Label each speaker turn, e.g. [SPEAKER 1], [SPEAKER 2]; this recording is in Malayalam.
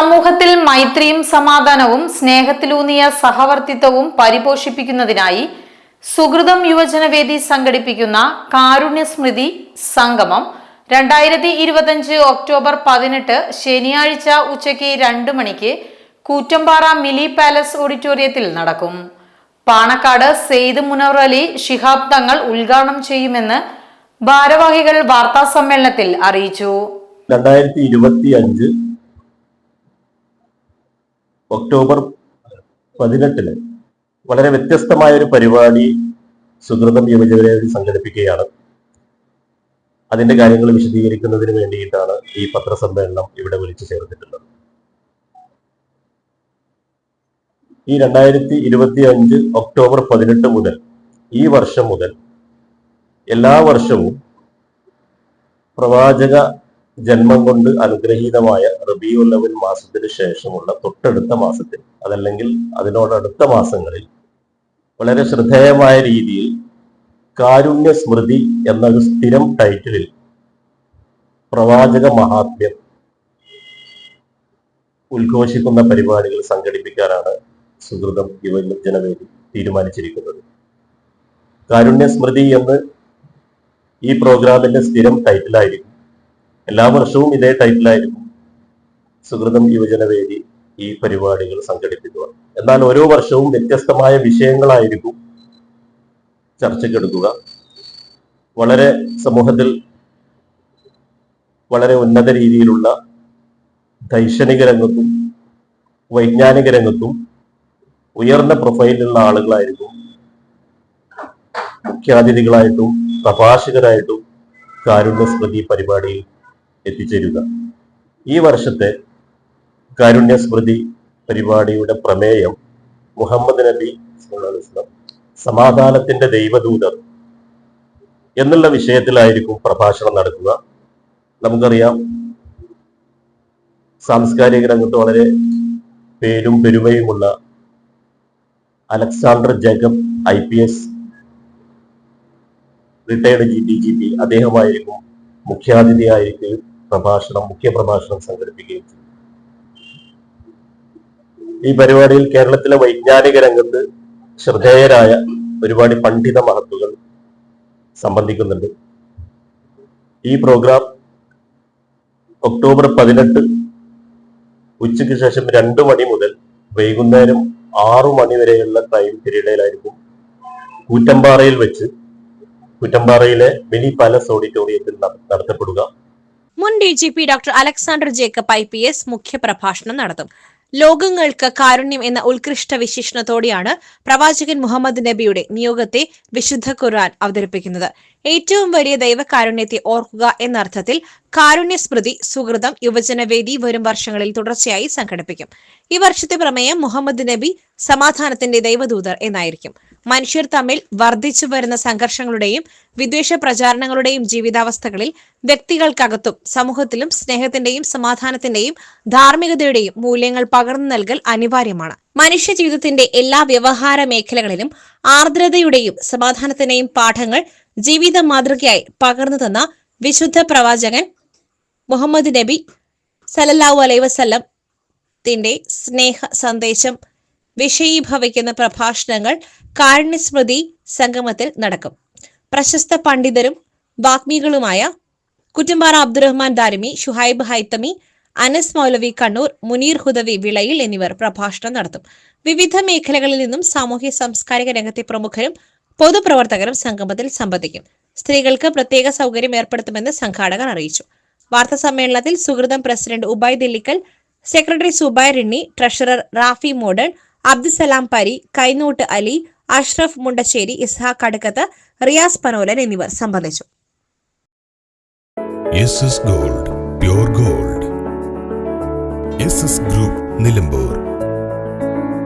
[SPEAKER 1] മൈത്രിയും സമാധാനവും സ്നേഹത്തിലൂന്നിയ സഹവർത്തിത്വവും പരിപോഷിപ്പിക്കുന്നതിനായി സുഹൃതം യുവജനവേദി സംഘടിപ്പിക്കുന്ന കാരുണ്യസ്മൃതി സംഗമം രണ്ടായിരത്തി ഇരുപത്തഞ്ച് ഒക്ടോബർ പതിനെട്ട് ശനിയാഴ്ച ഉച്ചയ്ക്ക് രണ്ട് മണിക്ക് കൂറ്റമ്പാറ മിലി പാലസ് ഓഡിറ്റോറിയത്തിൽ നടക്കും. പാണക്കാട് സെയ്ദ് മുനവർ അലി ശിഹാബ് തങ്ങൾ ഉദ്ഘാടനം ചെയ്യുമെന്ന് ഭാരവാഹികൾ വാർത്താ സമ്മേളനത്തിൽ അറിയിച്ചു.
[SPEAKER 2] രണ്ടായിരത്തി ഇരുപത്തി അഞ്ച് ഒക്ടോബർ പതിനെട്ടിന് വളരെ വ്യത്യസ്തമായ ഒരു പരിപാടി സുഹൃതം യുവജനവേദി സംഘടിപ്പിക്കുകയാണ്. അതിന്റെ കാര്യങ്ങൾ വിശദീകരിക്കുന്നതിന് വേണ്ടിയിട്ടാണ് ഈ പത്രസമ്മേളനം ഇവിടെ വിളിച്ചു ചേർത്തിട്ടുള്ളത്. ഈ രണ്ടായിരത്തി ഇരുപത്തി അഞ്ച് ഒക്ടോബർ പതിനെട്ട് മുതൽ ഈ വർഷം മുതൽ എല്ലാ വർഷവും പ്രവാചക ജന്മം കൊണ്ട് അനുഗ്രഹീതമായ റബിയുള്ളവൻ മാസത്തിന് ശേഷമുള്ള തൊട്ടടുത്ത മാസത്തിൽ അതല്ലെങ്കിൽ അതിനോടടുത്ത മാസങ്ങളിൽ വളരെ ശ്രദ്ധേയമായ രീതിയിൽ കാരുണ്യ സ്മൃതി എന്നൊരു സ്ഥിരം ടൈറ്റിലിൽ പ്രവാചക മഹാത്മ്യം ഉദ്ഘോഷിക്കുന്ന പരിപാടികൾ സംഘടിപ്പിക്കാനാണ് സുഹൃതം യുവജനവേദി തീരുമാനിച്ചിരിക്കുന്നത്. കാരുണ്യ സ്മൃതി എന്ന് ഈ പ്രോഗ്രാമിന്റെ സ്ഥിരം ടൈറ്റിലായിരിക്കും. എല്ലാ വർഷവും ഇതേ ടൈറ്റിലായിരിക്കും സുഹൃതം യുവജനവേദി ഈ പരിപാടികൾ സംഘടിപ്പിക്കുക. എന്നാൽ ഓരോ വർഷവും വ്യത്യസ്തമായ വിഷയങ്ങളായിരിക്കും ചർച്ചയ്ക്കെടുക്കുക. വളരെ സമൂഹത്തിൽ വളരെ ഉന്നത രീതിയിലുള്ള ദൈക്ഷണിക രംഗത്തും വൈജ്ഞാനിക രംഗത്തും ഉയർന്ന പ്രൊഫൈലിലുള്ള ആളുകളായിരിക്കും മുഖ്യാതിഥികളായിട്ടും പ്രഭാഷകരായിട്ടും കാരുണ്യ സ്മൃതി പരിപാടിയിൽ എത്തിച്ചേരുക. ഈ വർഷത്തെ കാരുണ്യ സ്മൃതി പരിപാടിയുടെ പ്രമേയം മുഹമ്മദ് നബി സമാധാനത്തിന്റെ ദൈവദൂതർ എന്നുള്ള വിഷയത്തിലായിരിക്കും പ്രഭാഷണം നടക്കുക. നമുക്കറിയാം സാംസ്കാരിക രംഗത്ത് വളരെ പേരും പെരുമയുമുള്ള Alexander Jacob I P S retired D G P അദ്ദേഹമായിരിക്കും മുഖ്യാതിഥിയായിരിക്കും പ്രഭാഷണം മുഖ്യ പ്രഭാഷണം സംഘടിപ്പിക്കുകയും ചെയ്തു. ഈ പരിപാടിയിൽ കേരളത്തിലെ വൈജ്ഞാനിക രംഗത്ത് ശ്രദ്ധേയരായ ഒരുപാട് പണ്ഡിത മഹത്തുകൾ സംബന്ധിക്കുന്നുണ്ട്. ഈ പ്രോഗ്രാം ഒക്ടോബർ പതിനെട്ട് ഉച്ചയ്ക്ക് ശേഷം രണ്ടു മണി മുതൽ വൈകുന്നേരം ആറു മണി വരെയുള്ള ടൈം പീരീഡിലായിരിക്കും കൂറ്റമ്പാറയിൽ വെച്ച് കുറ്റമ്പാറയിലെ മിനി പാലസ് ഓഡിറ്റോറിയത്തിൽ നട- നടത്തപ്പെടുക.
[SPEAKER 3] മുൻ D G P doctor Alexander Jacob I P S മുഖ്യപ്രഭാഷണം നടത്തും. ലോകങ്ങൾക്ക് കാരുണ്യം എന്ന ഉത്കൃഷ്ട വിശേഷണത്തോടെയാണ് പ്രവാചകൻ മുഹമ്മദ് നബിയുടെ നിയോഗത്തെ വിശുദ്ധ ഖുർആൻ അവതരിപ്പിക്കുന്നത്. ഏറ്റവും വലിയ ദൈവകാരുണ്യത്തെ ഓർക്കുക എന്ന അർത്ഥത്തിൽ കാരുണ്യ സ്മൃതി സുഹൃതം യുവജനവേദി വരും വർഷങ്ങളിൽ തുടർച്ചയായി സംഘടിപ്പിക്കും. ഈ വർഷത്തെ പ്രമേയം മുഹമ്മദ് നബി സമാധാനത്തിന്റെ ദൈവദൂതർ എന്നായിരിക്കും. മനുഷ്യർ തമ്മിൽ വർദ്ധിച്ചു വരുന്ന സംഘർഷങ്ങളുടെയും വിദ്വേഷ പ്രചാരണങ്ങളുടെയും ജീവിതാവസ്ഥകളിൽ വ്യക്തികൾക്കകത്തും സമൂഹത്തിലും സ്നേഹത്തിന്റെയും സമാധാനത്തിന്റെയും ധാർമ്മികതയുടെയും മൂല്യങ്ങൾ പകർന്നു നൽകൽ അനിവാര്യമാണ്. മനുഷ്യ ജീവിതത്തിന്റെ എല്ലാ വ്യവഹാര മേഖലകളിലും ആർദ്രതയുടെയും സമാധാനത്തിന്റെയും പാഠങ്ങൾ ജീവിത മാതൃകയായി പകർന്നു തന്ന വിശുദ്ധ പ്രവാചകൻ മുഹമ്മദ് നബി സലല്ലാഹു അലൈഹി വസല്ലം ത്തിന്റെ സ്നേഹ സന്ദേശം വിഷയീഭവിക്കുന്ന പ്രഭാഷണങ്ങൾ കാരുണ്യസ്മൃതി സംഗമത്തിൽ നടക്കും. പ്രശസ്ത പണ്ഡിതരും വാഗ്മികളുമായ കുറ്റമ്പാറ അബ്ദുറഹ്മാൻ ദാരിമി ഷുഹൈബ് ഹൈത്തമി അനസ് മൗലവി കണ്ണൂർ മുനീർ ഹുദവി വിളയിൽ എന്നിവർ പ്രഭാഷണം നടത്തും. വിവിധ മേഖലകളിൽ നിന്നും സാമൂഹ്യ സാംസ്കാരിക രംഗത്തെ പ്രമുഖരും പൊതുപ്രവർത്തകരും സംഗമത്തിൽ സംബന്ധിക്കും. സ്ത്രീകൾക്ക് പ്രത്യേക സൗകര്യം ഏർപ്പെടുത്തുമെന്ന് സംഘാടകർ അറിയിച്ചു. വാർത്താ സമ്മേളനത്തിൽ Suhrutham president Ubai Dillikkal secretary Subai Rinni treasurer Rafi Modan Abdussalam Pari Kainoot Ali Ashraf Mundassery Ishaq അടുക്കത്ത് റിയാസ് പനോലൻ എന്നിവർ സംബന്ധിച്ചു.
[SPEAKER 4] Gold gold. ഗ്രൂപ്പ് നിലമ്പൂർ.